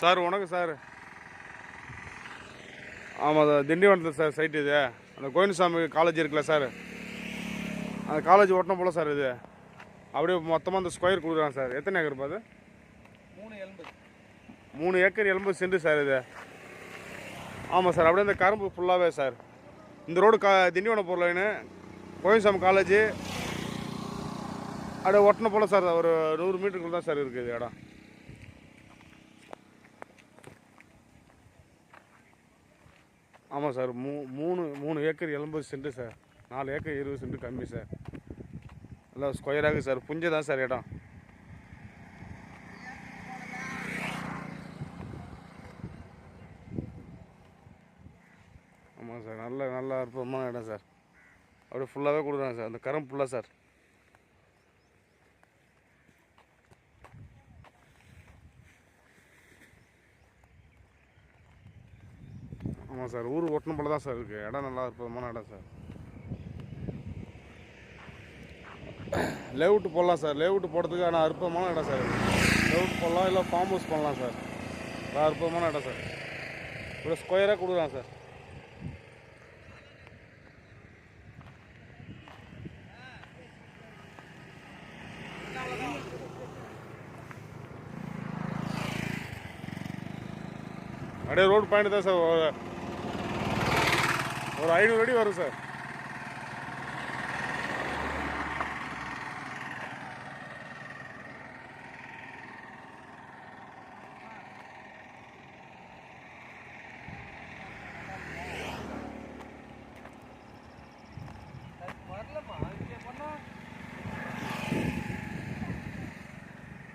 Sir வணக்கம் sir. ஆமாம் sir திண்டிவனத்தில் sir side இது. அந்த கோயின்சாமி காலேஜ் இருக்குல்ல சார். அந்த காலேஜ் ஒட்டணும் போல சார் இது. அப்படியே மொத்தமாக அந்த ஸ்கொயர் கொடுக்குறாங்க சார். எத்தனை ஏக்கர் அது மூணு எண்பது. மூணு ஏக்கர் எண்பது சென்ட் சார் இது. ஆமாம் சார் அப்படியே இந்த கரும்பு ஃபுல்லாகவே சார். இந்த ரோடு கா திண்டிவனம் போகிற லைனு கோயின்சாமி காலேஜ் அப்படியே ஒட்டணும் போல சார். ஒரு நூறு மீட்டருக்குள்ள தான் சார் இருக்குது இடம். ஆமாம் சார் மூ மூணு மூணு ஏக்கர் எண்பது சென்ட் சார். நாலு ஏக்கர் இருபது சென்ட் கம்மி சார். நல்லா ஸ்கொயராக சார். புஞ்சை தான் சார் இடம். ஆமாம் சார் நல்ல நல்ல அற்புதமான இடம் சார். அப்படியே ஃபுல்லாகவே கொடுக்குறாங்க சார். அந்த கரம் ஃபுல்லாக சார். ஆமாம் சார். ஊர் ஒட்டணும் போல தான் சார் இருக்குது இடம் நல்லா அற்புதமான இடம் சார். லேவுட்டு போடலாம் சார். லேவுட்டு போடுறதுக்கு ஆனால் அற்புதமான இடம் சார் லேவுட் போடலாம் இல்லை ஃபார்ம் ஹவுஸ் பண்ணலாம் சார். நல்லா அற்புதமான இடம் சார். ஒரு ஸ்கொயராக கொடுக்குறான் சார். அப்படியே ரோடு பாயிண்ட் தான் சார். ஒரு- ஐநூறு அடி வரும் சார்.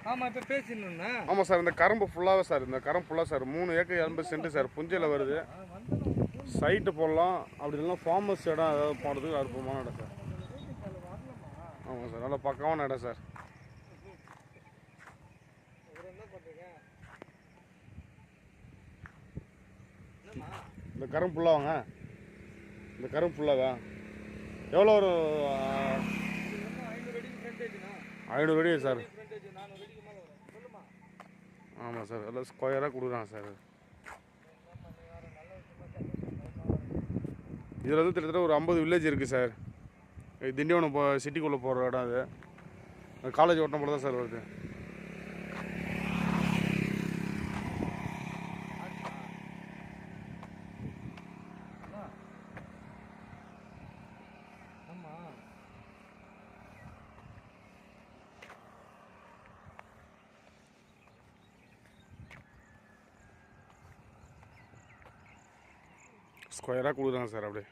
ஆமாம் இப்போ பேசிடணுண்ணா ஆமாம் சார் இந்த கரும்பு ஃபுல்லாகவே சார் இந்த கரும்பு ஃபுல்லாக சார் மூணு ஏக்கர் எண்பது சென்ட் சார் புஞ்சையில் வருது. சைட்டு போடலாம். அப்படி இல்லைன்னா ஃபார்மஸ் இடம் ஏதாவது போனதுக்கு அற்புதமான இடம் சார். ஆமாம் சார் நல்லா பக்கமான இடம் சார். இந்த கரும்பு ஃபுல்லாக வாங்க இந்த கரும்பு ஃபுல்லாகவா எவ்வளோ ஒரு ஐநூறு அடி சார் ஆமாம் சார் எல்லாம் ஸ்கொயராக கொடுக்குறாங்க சார். இதில் வந்து கிட்டத்தட்ட ஒரு ஐம்பது வில்லேஜ் இருக்குது சார். திண்டிவனம் போ சிட்டிக்குள்ளே போகிற இடம் அது. காலேஜ் ஓட்டம் போல தான் சார் வருது ஆமாம் ஸ்கொயராக கொடுக்குறாங்க சார் அப்படியே.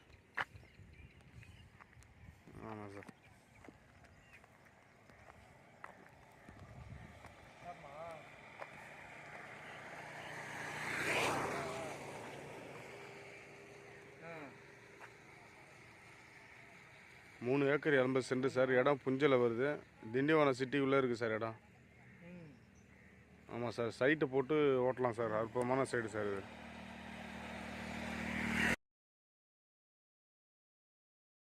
ஆமாம் சார். மூணு ஏக்கர் எண்பது சென்ட் சார். இடம் புஞ்சல வருது. திண்டிவனம் சிட்டிக்குள்ளே இருக்குது சார் இடம். ஆமாம் சார். சைட்டு போட்டு ஓட்டலாம் சார். அற்புதமான சைடு சார் இது.